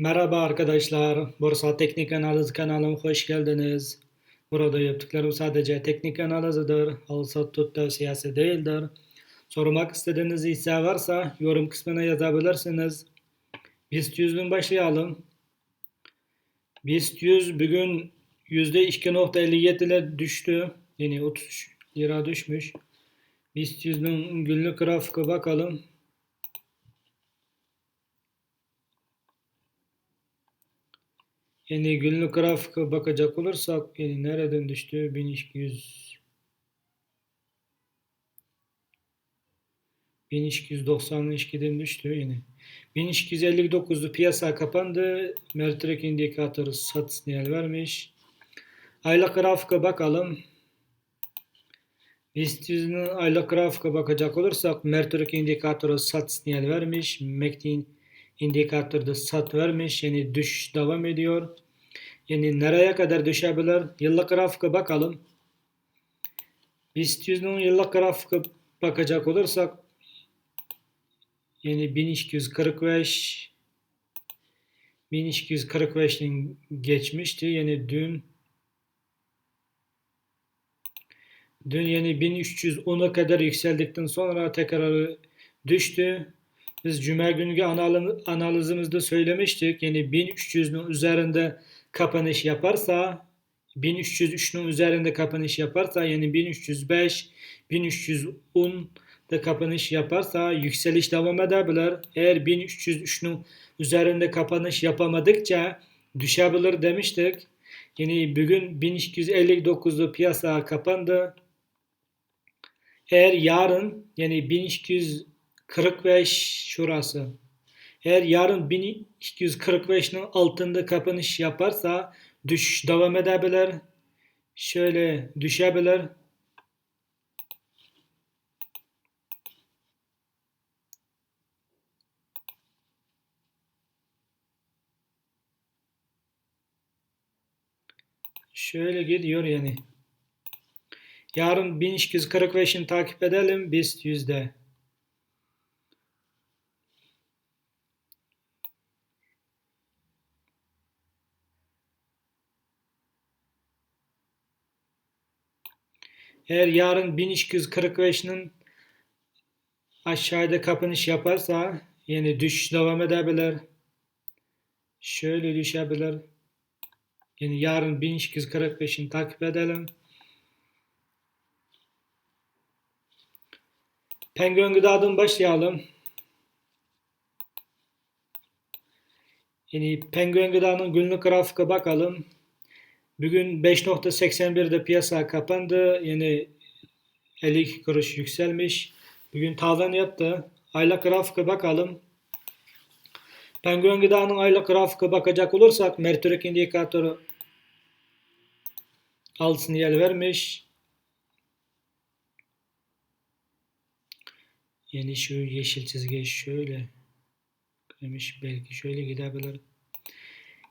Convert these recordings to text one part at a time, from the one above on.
Merhaba arkadaşlar, Borsa Teknik Analiz kanalıma hoş geldiniz. Burada yaptıklarım sadece teknik analizidir, alsat tut tavsiyesi değildir. Sormak istediğiniz ise varsa yorum kısmına yazabilirsiniz. BIST 100'den başlayalım. BIST 100 bugün %2.57 ile düştü. Yani 30 lira düşmüş. BIST 100'ün günlük grafiğe bakalım. Yani günlük grafika bakacak olursak yani nereden düştü? 1200 1292'den düştü yine. 1259'du piyasa kapandı. Mertrek indikatörü sat sinyal vermiş. Aylık grafika bakalım. BIST 100'ün aylık grafika bakacak olursak Mertrek indikatörü sat sinyal vermiş. MACD indikatörde sat vermiş. Yani düşüş devam ediyor. Yani nereye kadar düşebilir? Yıllık grafika bakalım. BIST 100'ün yıllık grafika bakacak olursak yani 1245 1245'ten geçmişti. Yani dün dün yani 1310'a kadar yükseldikten sonra tekrar düştü. Biz cuma günkü analizimizde söylemiştik. Yani 1300'ün üzerinde kapanış yaparsa 1303'ün üzerinde kapanış yaparsa yani 1305 1310 da kapanış yaparsa yükseliş devam edebilir. Eğer 1303'ün üzerinde kapanış yapamadıkça düşebilir demiştik. Yani bugün 1259'da piyasa kapandı. Eğer yarın yani 1245 şurası eğer yarın 1245'in altında kapanış yaparsa düşüş devam edebilir. Şöyle düşebilir. Şöyle gidiyor yani. Yarın 1245'ini takip edelim. BIST yüzde. Eğer yarın 1245'nin aşağıda kapanış yaparsa yani düşüş devam edebilir. Şöyle düşebilir. Yani yarın 1245'ini takip edelim. Penguen gıdadan başlayalım. Yani penguen gıdanın günlük grafika bakalım. Bugün 5.81'de piyasa kapandı. Yeni 52 kuruş yükselmiş. Bugün tavan yaptı. Aylık grafika bakalım. Penguen gıdanın aylık grafika bakacak olursak Mertürk indikatörü alt sinyal vermiş. Yani şu yeşil çizgi şöyle demiş belki şöyle gidebilir.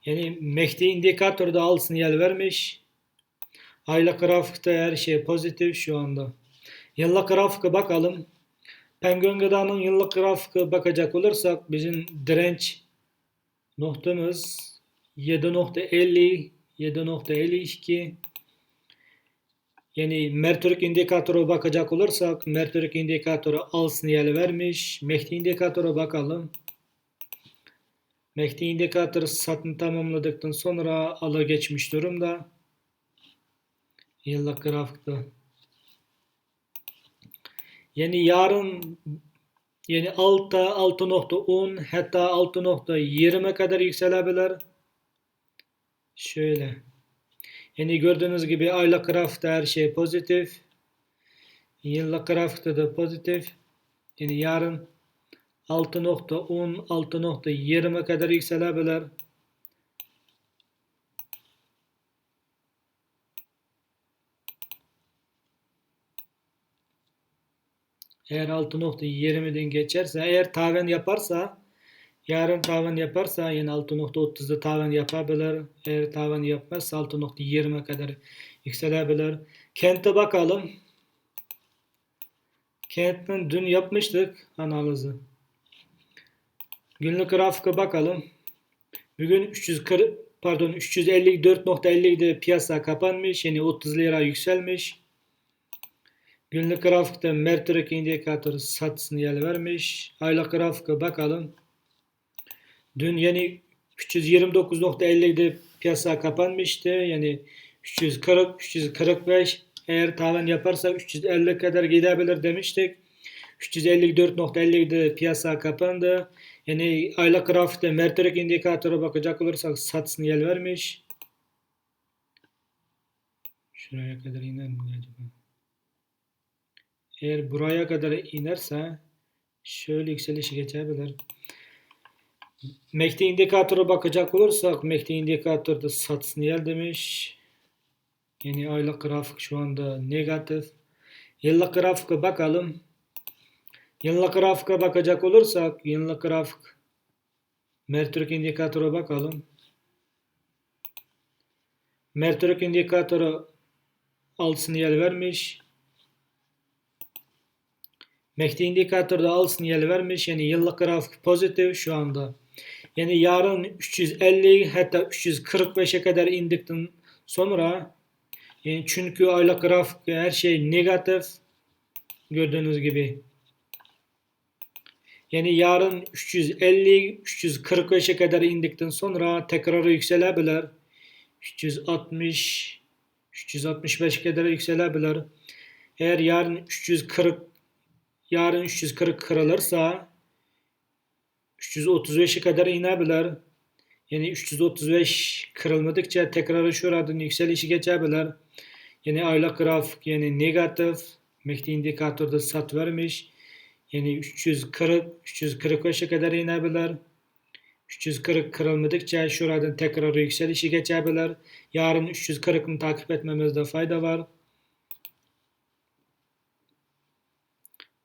Yani MACD indikatörde al sinyal vermiş. Aylık grafikte her şey pozitif şu anda. Yıllık grafike bakalım. Penguin gıdanın yıllık grafike bakacak olursak bizim direnç noktamız 7.50 7.52 yani Mertürk indikatörü bakacak olursak Mertürk indikatörü al sinyal vermiş. MACD indikatörü bakalım. MACD indikatörü satın tamamladıktan sonra ala geçmiş durumda. Yıllık grafikte. Yani yarın yani altta 6.10 hatta 6.20 kadar yükselebilir. Şöyle. Yani gördüğünüz gibi aylık grafikte her şey pozitif. Yıllık grafikte de pozitif. Yani yarın 6.10 6.20 kadar yükselebilir. Eğer 6.20'den geçerse, eğer tavan yaparsa, yarın tavan yaparsa yine 6.30'da tavan yapabilir. Eğer tavan yapmazsa 6.20 kadar yükselebilir. Kente bakalım. Kent'in dün yapmıştık analizi. Günlük grafika bakalım. Bugün 340 pardon 354.50'de piyasa kapanmış. Yani 30 lira yükselmiş. Günlük grafikte Mertürk indikatörü sat sinyali vermiş. Aylık grafika bakalım. Dün yeni 329.50'de piyasa kapanmıştı. Yani 340, 345 eğer tavan yaparsa 350 kadar gidebilir demiştik. 354.50'de piyasa kapandı. Yani aylık grafikte Mertürk indikatörü bakacak olursak sat sinyal vermiş. Şuraya kadar iner mi acaba? Eğer buraya kadar inerse şöyle yükselişi geçebilir. MACD indikatörü bakacak olursak MACD indikatörde sat sinyal demiş. Yani aylık grafik şu anda negatif. Yıllık grafika bakalım. Yıllık grafika bakacak olursak yıllık grafik Mertürk indikatörü bakalım. Mertürk indikatörü al sinyal vermiş. MACD indikatörde al sinyal vermiş. Yani yıllık grafik pozitif şu anda. Yani yarın 350 hatta 345'e kadar indikten sonra yani çünkü aylık grafik her şey negatif gördüğünüz gibi. Yani yarın 350 345'e kadar indikten sonra tekrar yükselebilir. 360 365 kadar yükselebilir. Eğer yarın 340 yarın 340 kırılırsa 335'e kadar inebilir. Yani 335 kırılmadıkça tekrar şuradan yükselişi geçebilir. Yani aylık grafik yani negatif. MACD indikatörde sat vermiş. Yani 340 345'e kadar inebilir. 340 kırılmadıkça şuradan tekrar yükselişi geçebilir. Yarın 340'ını takip etmemizde fayda var.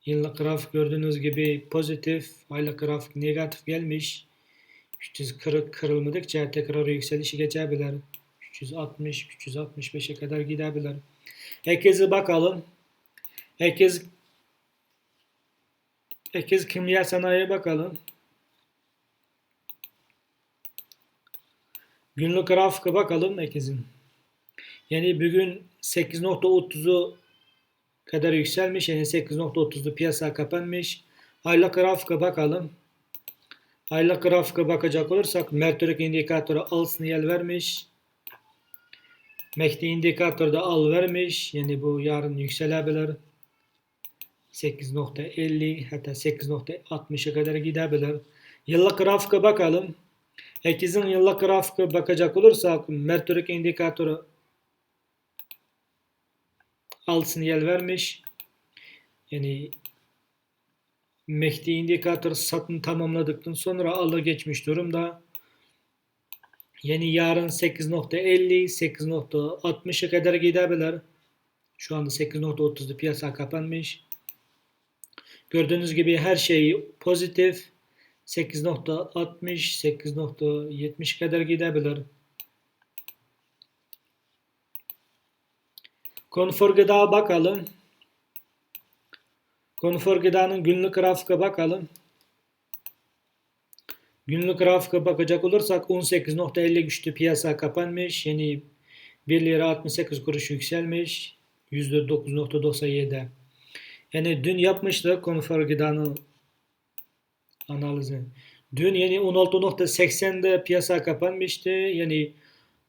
Yıllık grafik gördüğünüz gibi pozitif, aylık grafik negatif gelmiş. 340 kırılmadıkça tekrar yükselişi geçebilir. 360, 365'e kadar gidebilir. Herkese bakalım. Herkes Herkes kimya sanayiye bakalım. Günlük grafika bakalım herkesin. Yani bugün 8.30'u kadar yükselmiş. Yani 8.30'da piyasa kapanmış. Aylık grafika bakalım. Aylık grafika bakacak olursak Mertürk indikatörü al sinyal vermiş. MACD indikatörde al vermiş. Yani bu yarın yükselebilir. 8.50 hatta 8.60'a kadar gidebilir. Yıllık grafika bakalım. Herkesin yıllık grafika bakacak olursak Mertürk indikatörü al sinyal vermiş. Yani MACD indikatör satın tamamladıktan sonra alı geçmiş durumda. Yani yarın 8.50 8.60'a kadar gidebilir. Şu anda 8.30'da piyasa kapanmış. Gördüğünüz gibi her şey pozitif. 8.60 8.70 kadar gidebilir. Konfor gıda bakalım. Konfor gıdanın günlük grafika bakalım. Günlük grafika bakacak olursak 18.50 güçlü piyasa kapanmış. Yani 1 lira 68 kuruş yükselmiş. %9.97. Yani dün yapmıştık konfor gıdanın analizi. Dün yani 16.80'de piyasa kapanmıştı. Yani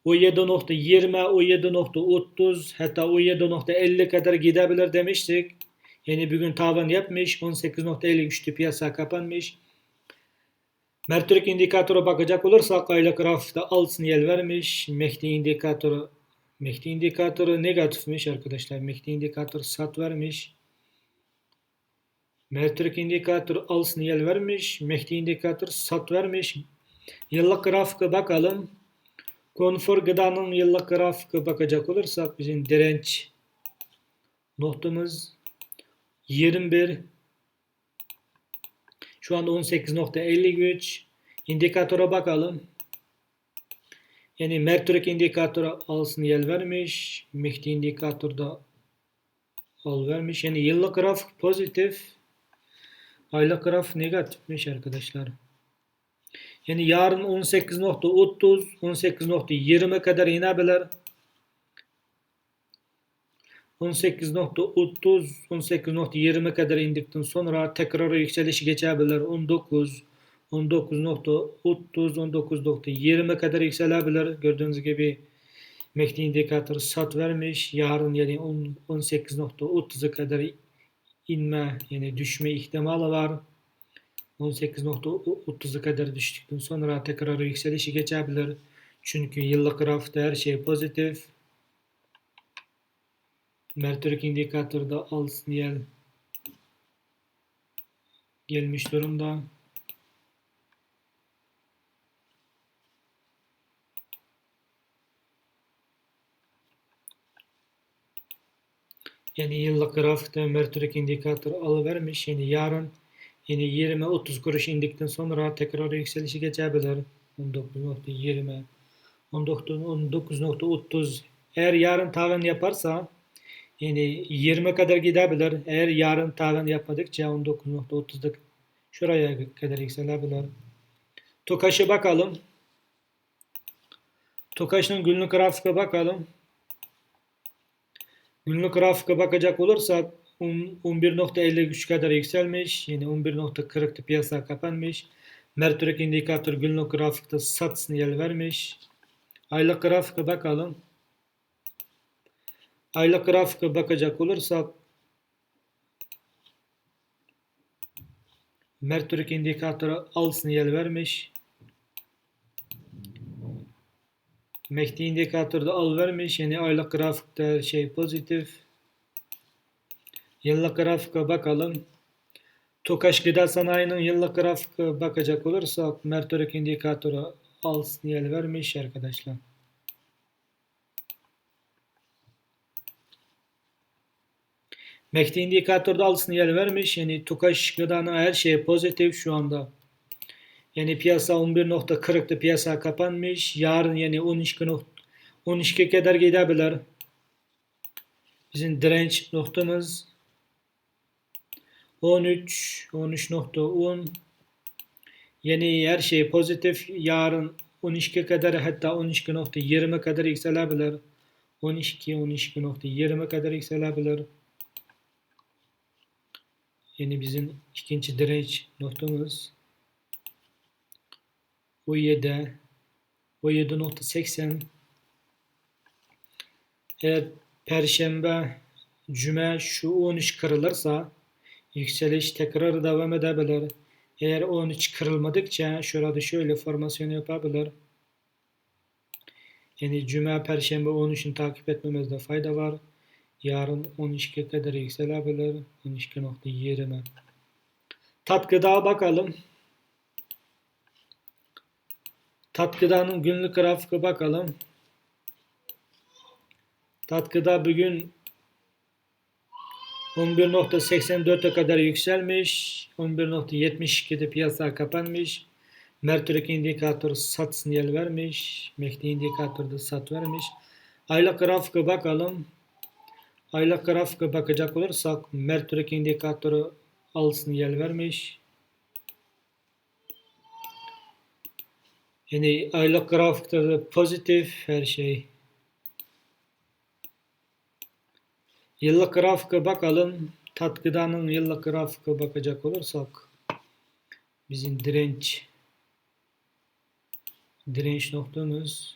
17.20, 17.30 hatta 17.50 kadar gidebilir demiştik. Yani bugün tavan yapmış. 18.50 güçlü piyasa kapanmış. Mertürk indikatörü bakacak olursak aylık grafikte al sinyal vermiş. MACD indikatörü MACD indikatörü negatifmiş arkadaşlar. MACD indikatörü sat vermiş. Mertürk indikatörü al sinyal vermiş. MACD indikatörü sat vermiş. Yıllık grafika bakalım. Konfor gıdanın yıllık grafika bakacak olursak bizim direnç noktamız 21 şu anda 18.50 güç. İndikatöre bakalım. Yani Mertürk indikatörü al sinyal vermiş. MACD indikatörde al vermiş. Yani yıllık grafik pozitif. Aylık graf negatifmiş arkadaşlar. Yani yarın 18.30, 18.20 kadar inebilir. 18.30, 18.20 kadar indikten sonra tekrar yükselişi geçebilir. 19, 19.30, 19.20 kadar yükselebilir. Gördüğünüz gibi MACD indikatörü sat vermiş. Yarın yani 18.30'a kadar inme yani düşme ihtimali var. 18.30'a kadar düştükten sonra tekrar yükselişi geçebilir. Çünkü yıllık grafikte her şey pozitif. Mertürk indikatörde al sinyal gelmiş durumda. Yani yıllık grafikte Mertürk indikatör alıvermiş. Yani yarın yani 20-30 kuruş indikten sonra tekrar yükselişi geçebilir. 19.20 19.30 eğer yarın tavan yaparsa yani 20 kadar gidebilir. Eğer yarın tavan yapmadıkça 19.30'da şuraya kadar yükselebilir. Tokaş'a bakalım. Tokaş'ın günlük grafike bakalım. Günlük grafike bakacak olursak 11.53 kadar yükselmiş. Yine 11.40'da piyasa kapanmış. Mertürk indikatör günlük grafikte sat sinyal vermiş. Aylık grafike bakalım. Aylık grafike bakacak olursak Mertürk indikatörü al sinyal vermiş. MACD indikatörde al vermiş. Yani aylık grafikte şey pozitif. Yıllık grafika bakalım. Tokaş Gıda Sanayi'nin yıllık grafika bakacak olursak Mertürk indikatörü al sinyal vermiş arkadaşlar. MACD indikatörde al sinyal vermiş. Yani Tokaş Gıda'nın her şey pozitif şu anda. Yani piyasa 11.40'da piyasa kapanmış. Yarın yani 12 12 kadar gidebilir. Bizim direnç noktamız 13 13.10 yani her şey pozitif. Yarın 12 kadar hatta 12.20 kadar yükselebilir. 12 12.20 kadar yükselebilir. Yani bizim ikinci direnç noktamız 17 17.80 eğer Perşembe Cuma şu 13 kırılırsa yükseliş tekrar devam edebilir. Eğer 13 kırılmadıkça şurada şöyle formasyon yapabilir. Yani Cuma Perşembe 13'ünü takip etmemizde fayda var. Yarın 12 kadar yükselebilir. 12.20 Tat gıda bakalım. Tat gıdanın günlük grafiki bakalım. Tat gıda bugün 11.84'e kadar yükselmiş. 11.72'de piyasa kapanmış. Mertürk indikatörü sat sinyal vermiş. MACD indikatörde sat vermiş. Aylık grafika bakalım. Aylık grafika bakacak olursak Mertürk indikatörü al sinyal vermiş. Yani aylık grafikte de pozitif her şey. Yıllık grafika bakalım. Tatgıdanın yıllık grafika bakacak olursak bizim direnç direnç noktamız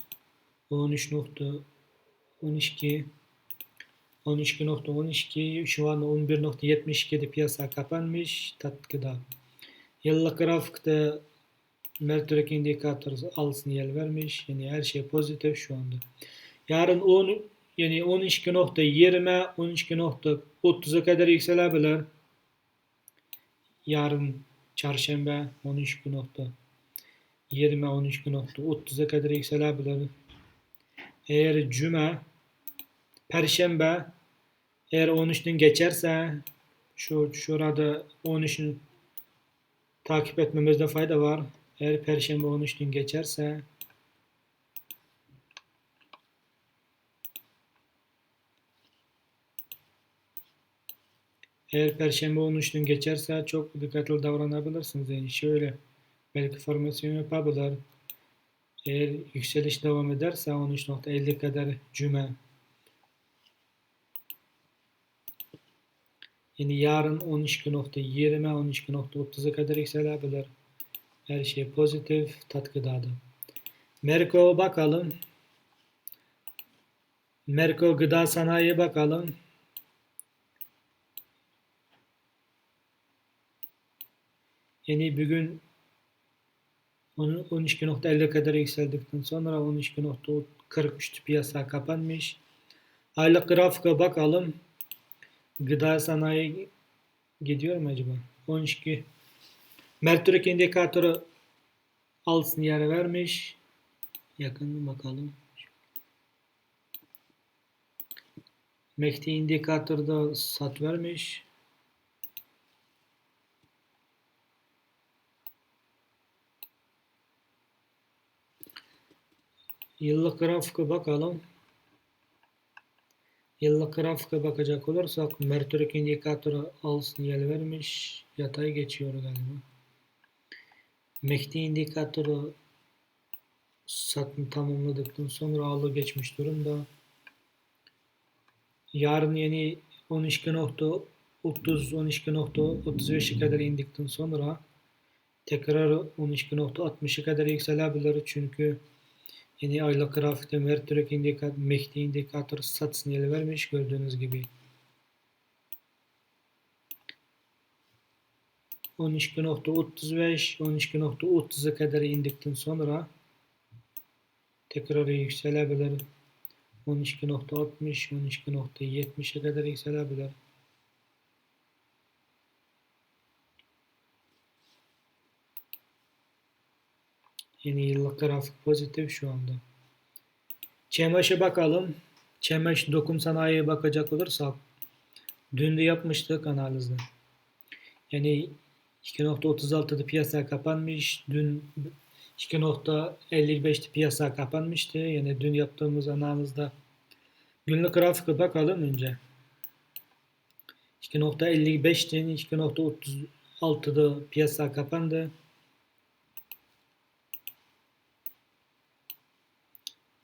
13.12 12.12 şu an 11.72'de piyasa kapanmış tatgıda. Yıllık grafikte Mertürk indikatörü al sinyal vermiş. Yani her şey pozitif şu anda. Yarın 10 yani 12.20 12.30'a kadar yükselebilir. Yarın çarşamba 13.20 13.30'a kadar yükselebilir. Eğer cuma perşembe eğer 13'ün geçerse şu şurada 13'ün takip etmemizde fayda var. Eğer perşembe 13'ün geçerse Eğer Perşembe 13'ün geçerse çok dikkatli davranabilirsiniz. Yani şöyle belki formasyon yapabilir. Eğer yükseliş devam ederse 13.50 kadar cüme yani yarın 12.20 12.30'a kadar yükselebilir. Her şey pozitif katkıdadır. Merko bakalım. Merko gıda sanayi bakalım. Yani bugün 12.50 kadar yükseldikten sonra 12.43 piyasa kapanmış. Aylık grafika bakalım. Gıda sanayi gidiyor mu acaba? 12 Mertürk indikatörü al sinyali vermiş. Yakın bakalım. Mehdi indikatörde sat vermiş. Yıllık grafika bakalım. Yıllık grafika bakacak olursak Mertürk indikatörü al sinyali vermiş. Yatay geçiyor galiba. Mehdi indikatörü satın tamamladıktan sonra alı geçmiş durumda. Yarın yeni 12.30 12.35'e kadar indikten sonra tekrar 12.60'a kadar yükselebilir çünkü yeni aylık grafikte Mertürk indikatör, Mehdi indikatör sat sinyali vermiş gördüğünüz gibi. 12.35 12.30'a kadar indikten sonra tekrar yükselebilir. 12.60 12.70'e kadar yükselebilir. Yeni yıllık grafik pozitif şu anda. Çemaş'a bakalım. Çemaş dokum sanayiye bakacak olursak dün de yapmıştık analizde. Yani 2.36'da piyasa kapanmış. Dün 2.55'te piyasa kapanmıştı. Yani dün yaptığımız analizde günlük grafike bakalım önce. 2.55'ten 2.36'da piyasa kapandı.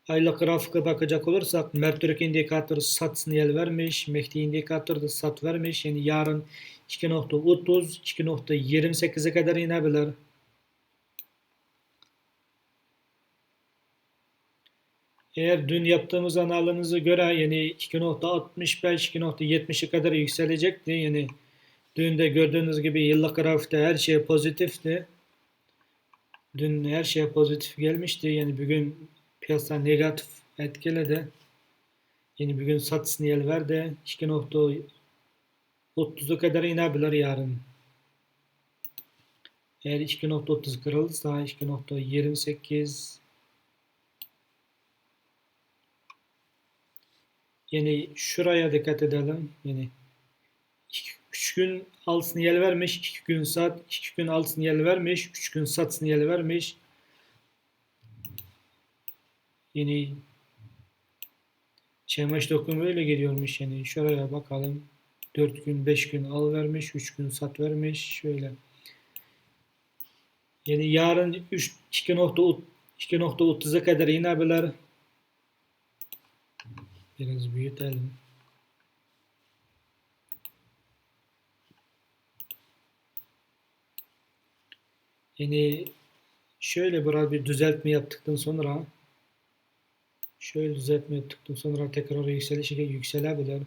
Aylık grafika bakacak olursak Mertürk indikatörü sat sinyal vermiş. Mehdi indikatörü de sat vermiş. Yani yarın 2.30 2.28'e kadar inebilir. Eğer dün yaptığımız analize göre yani 2.65 2.70'e kadar yükselecekti. Yani dün de gördüğünüz gibi yıllık grafikte her şey pozitifti. Dün her şey pozitif gelmişti. Yani bugün piyasa negatif etkiledi. Yani bugün sat sinyal verdi. 2.30'a kadar inebilir yarın. Eğer 2.30 kırılırsa 2.28 Yani şuraya dikkat edelim. Yani 3 gün al sinyal vermiş, 2 gün sat, 2 gün al sinyal vermiş, 3 gün sat sinyal vermiş. Yani Çemaş dokumu öyle geliyormuş yani. Şuraya bakalım. 4 gün, 5 gün al vermiş, 3 gün sat vermiş. Şöyle. Yani yarın 3 2.30'a kadar inebilir. Biraz büyütelim. Yani şöyle biraz bir düzeltme yaptıktan sonra şöyle düzeltme yaptıktan sonra tekrar yükselişe yükselebilir.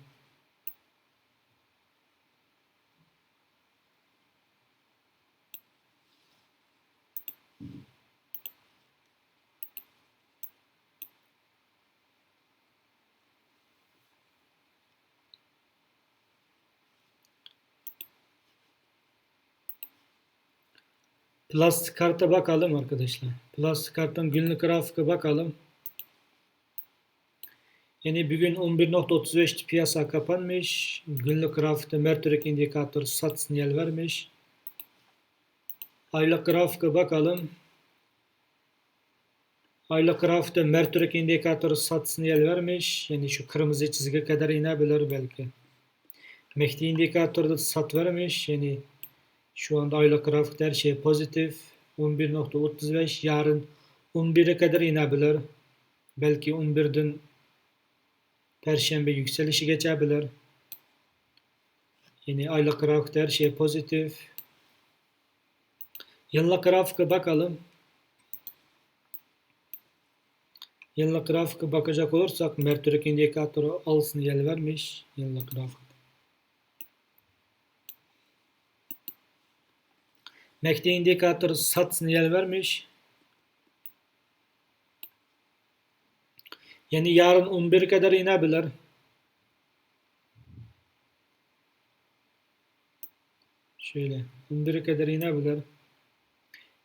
Plastik karta bakalım arkadaşlar. Plastik kartın günlük grafika bakalım. Yani bugün 11.35 piyasa kapanmış. Günlük grafikte Mertürk indikatör sat sinyal vermiş. Aylık grafika bakalım. Aylık grafikte Mertürk indikatörü sat sinyal vermiş. Yani şu kırmızı çizgi kadar inebilir belki. Mehdi indikatörde sat vermiş. Yani şu anda aylık grafikte her şey pozitif. 11.35 yarın 11'e kadar inebilir. Belki 11'den Perşembe yükselişi geçebilir. Yine aylık grafikte her şey pozitif. Yıllık grafike bakalım. Yıllık grafike bakacak olursak Mertürk indikatörü al sinyal vermiş. Yıllık grafik. MACD indikatörü sat sinyal vermiş. Yani yarın 11 kadar inebilir. Şöyle 11 kadar inebilir.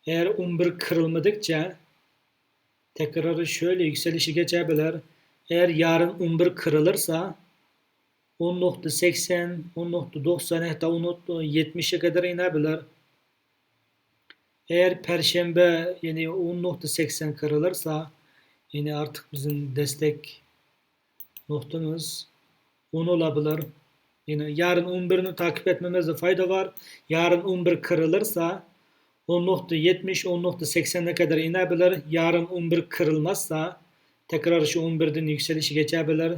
Eğer 11 kırılmadıkça tekrarı şöyle yükselişi geçebilir. Eğer yarın 11 kırılırsa 10.80, 10.90 hatta 10.70'e kadar inebilir. Eğer perşembe yani 10.80 kırılırsa yine artık bizim destek noktamız 10 olabilir. Yine yarın 11'ini takip etmemizde fayda var. Yarın 11 kırılırsa 10.70 10.80'e kadar inebilir. Yarın 11 kırılmazsa tekrar şu 11'den yükselişi geçebilir.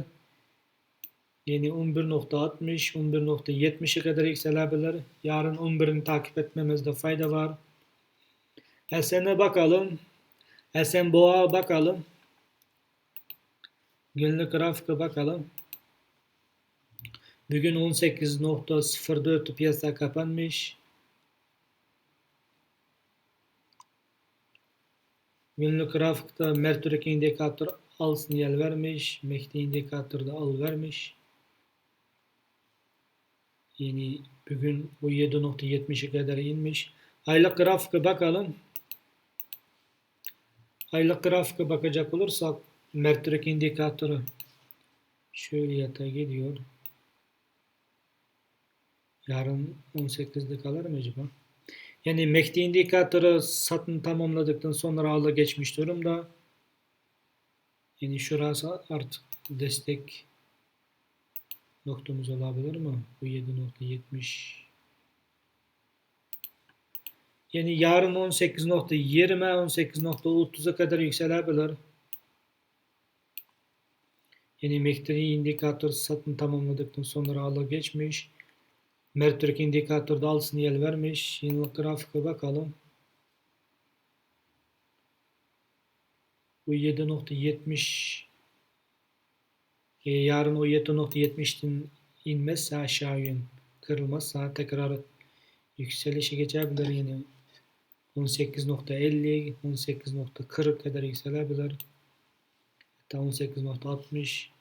Yeni 11.60 11.70'e kadar yükselebilir. Yarın 11'ini takip etmemizde fayda var. Esen'e bakalım. Esen Boğa bakalım. Günlük grafike bakalım. Bugün 18.04 piyasa kapanmış. Günlük grafikte Mertürk indikatör al sinyal vermiş. Mehdi indikatörde al vermiş. Yani bugün bu 7.70'e kadar inmiş. Aylık grafike bakalım. Aylık grafike bakacak olursak Mertürk indikatörü şöyle yatağa gidiyor. Yarın 18'de kalır mı acaba? Yani MACD indikatörü satın tamamladıktan sonra alda geçmiş durumda. Yani şurası artık destek noktamız olabilir mi? Bu 7.70 yani yarın 18.20 18.30'a kadar yükselebilir. Yani MACD indikatör satın tamamladıktan sonra alda geçmiş. Mertürk indikatörde al sinyal vermiş. Yıllık grafike bakalım. Bu 7.70 e, yarın o 7.70'ten inmezse aşağı yön kırılmazsa tekrar yükselişe geçebilir yine 18.50 18.40 kadar yükselebilir hatta 18.60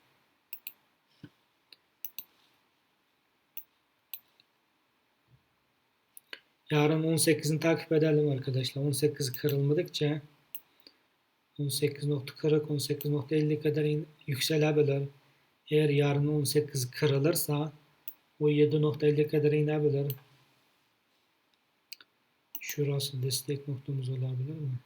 Yarın 18'ini takip edelim arkadaşlar. 18 kırılmadıkça 18.40 18.50 kadar yükselebilir. Eğer yarın 18 kırılırsa o 7.50 kadar inebilir. Şurası destek noktamız olabilir mi?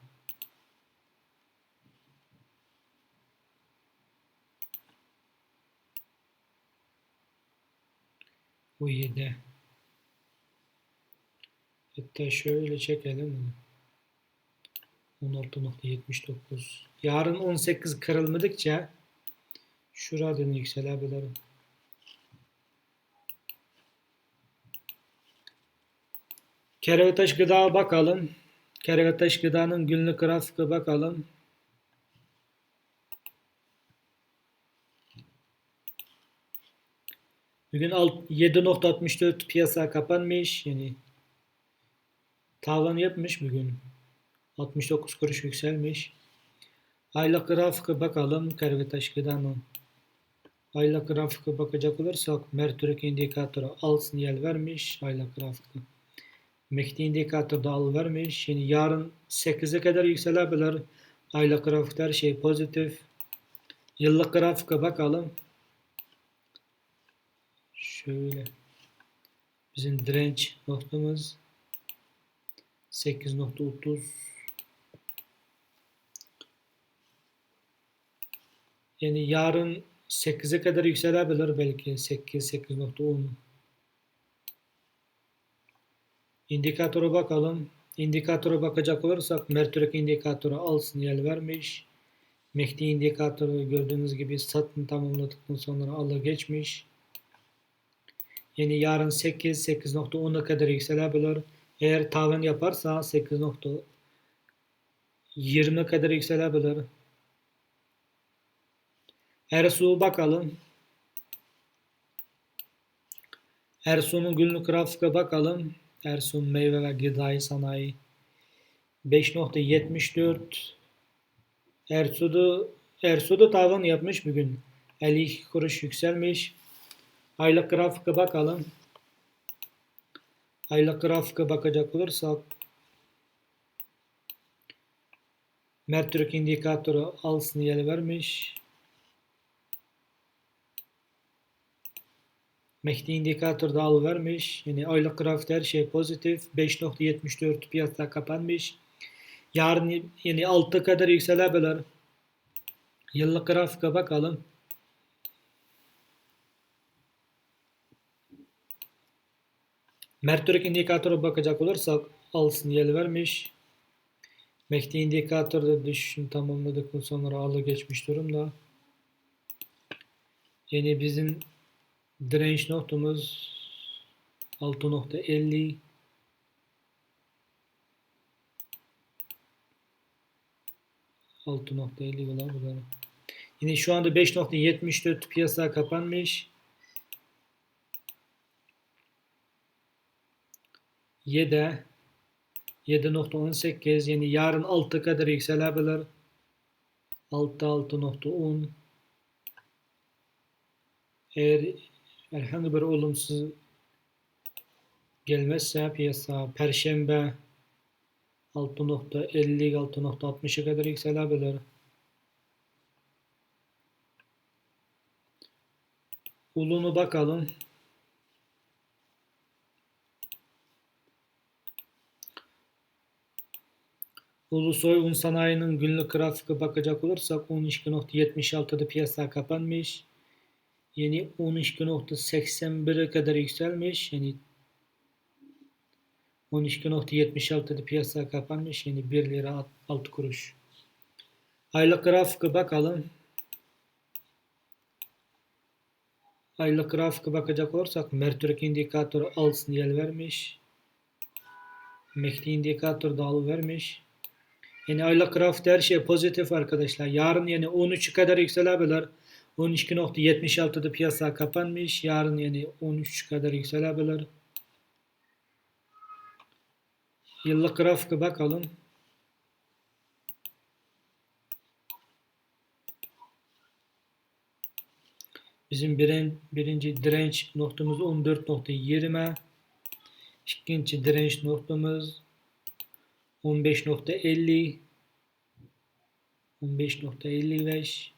Bu 7. Hatta şöyle çekelim. 16.79 Yarın 18 kırılmadıkça şuradan yükselebilir. Kerevetaş gıda bakalım. Kerevetaş gıdanın günlük grafiki bakalım. Bugün 7.64 piyasa kapanmış. Yani tavan yapmış bugün. 69 kuruş yükselmiş. Aylık grafike bakalım Kervetaş gıdanın. Aylık grafike bakacak olursak Mertürk indikatörü al sinyal vermiş aylık grafikte. Mehdi indikatörde al vermiş. Yani yarın 8'e kadar yükselebilir. Aylık grafikte her şey pozitif. Yıllık grafike bakalım. Şöyle. Bizim direnç noktamız 8.30 Yani yarın 8'e kadar yükselebilir belki 8 8.10 İndikatöre bakalım. indikatöre bakacak olursak Mertürk indikatörü al sinyal vermiş. Mehdi indikatörü gördüğünüz gibi satın tamamladıktan sonra alı geçmiş. Yani yarın 8, 8.10'a kadar yükselebilir. Eğer tavan yaparsa 8.20 kadar yükselebilir. Ersu bakalım. Ersun'un günlük grafika bakalım. Ersun meyve ve gıdayı sanayi 5.74 Ersu'da Ersu'da tavan yapmış bugün. 52 kuruş yükselmiş. Aylık grafika bakalım. Aylık grafika bakacak olursak Mertürk indikatörü al sinyali vermiş. Mehdi indikatörde al vermiş. Yani aylık grafikte her şey pozitif. 5.74 piyasa kapanmış. Yarın yani 6 kadar yükselebilir. Yıllık grafika bakalım. Mertürk indikatörü bakacak olursak al sinyal vermiş. Mehdi indikatörde düşüşünü tamamladıktan sonra alı geçmiş durumda. Yani bizim direnç noktamız 6.50 6.50 dolar Yine şu anda 5.74 piyasa kapanmış. 7 7.18 yani yarın 6 kadar yükselebilir. 6 6.10 eğer herhangi bir olumsuz gelmezse piyasa perşembe 6.50 6.60'a kadar yükselebilir. Ulunu bakalım. Ulusoy un sanayinin günlük grafiki bakacak olursak 12.76'da piyasa kapanmış. Yeni 12.81'e kadar yükselmiş. Yani 12.76'da piyasa kapanmış. Yani 1 lira 6 kuruş. Aylık grafiki bakalım. Aylık grafiki bakacak olursak Mertürk indikatörü al sinyal vermiş. Mehdi indikatör da al vermiş. Yani aylık grafikte her şey pozitif arkadaşlar. Yarın yani 13 kadar yükselebilir. 12.76'da piyasa kapanmış. Yarın yani 13 kadar yükselebilir. Yıllık grafika bakalım. Bizim birin, birinci direnç noktamız 14.20. İkinci direnç noktamız 15.50 15.55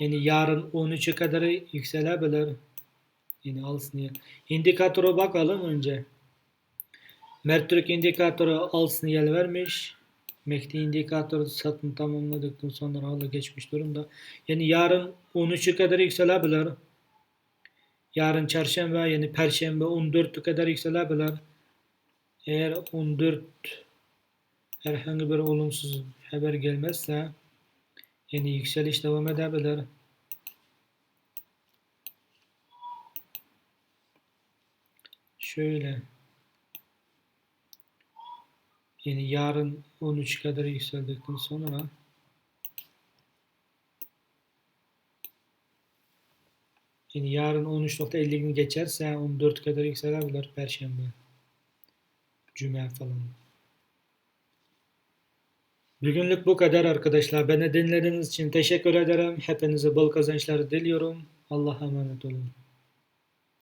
yani yarın 13'e kadar yükselebilir. Yine al sinyal. İndikatöre bakalım önce. Mertürk indikatörü al sinyal vermiş. Mehdi indikatörü satın tamamladıktan sonra hala geçmiş durumda. Yani yarın 13'e kadar yükselebilir. Yarın çarşamba yani perşembe 14'e kadar yükselebilir. Eğer 14 herhangi bir olumsuz haber gelmezse yani yükseliş devam edebilir. Şöyle yani yarın 13 kadar yükseldikten sonra yani yarın 13.50'ni geçerse 14 kadar yükselebilir Perşembe. Cuma falan. Bugünlük bu kadar arkadaşlar. Beni dinlediğiniz için teşekkür ederim. Hepinize bol kazançlar diliyorum. Allah'a emanet olun.